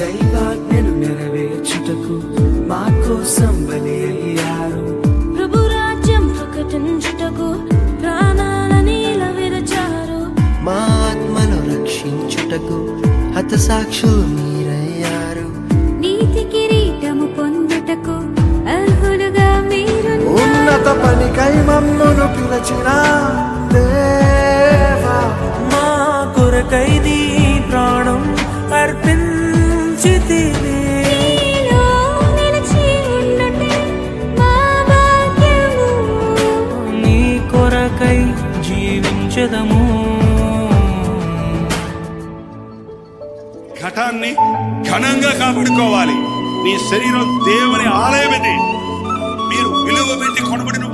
దైవాజ్ఞను నెరవేర్చుటకు మా కోసం బలి అయ్యారు. ప్రభు రాజ్యం ప్రకటించుటకు ప్రాణాలని విరచారు. మా ఆత్మను రక్షించుటకు హతసాక్షులు మీరయ్యారు. నీతి కిరీటము పొందుటకు జీవించదము ఘటాన్ని ఘనంగా కాపాడుకోవాలి. నీ శరీరం దేవుని ఆలయం ఇది మీరు విలువ పెట్టి కొనబడిన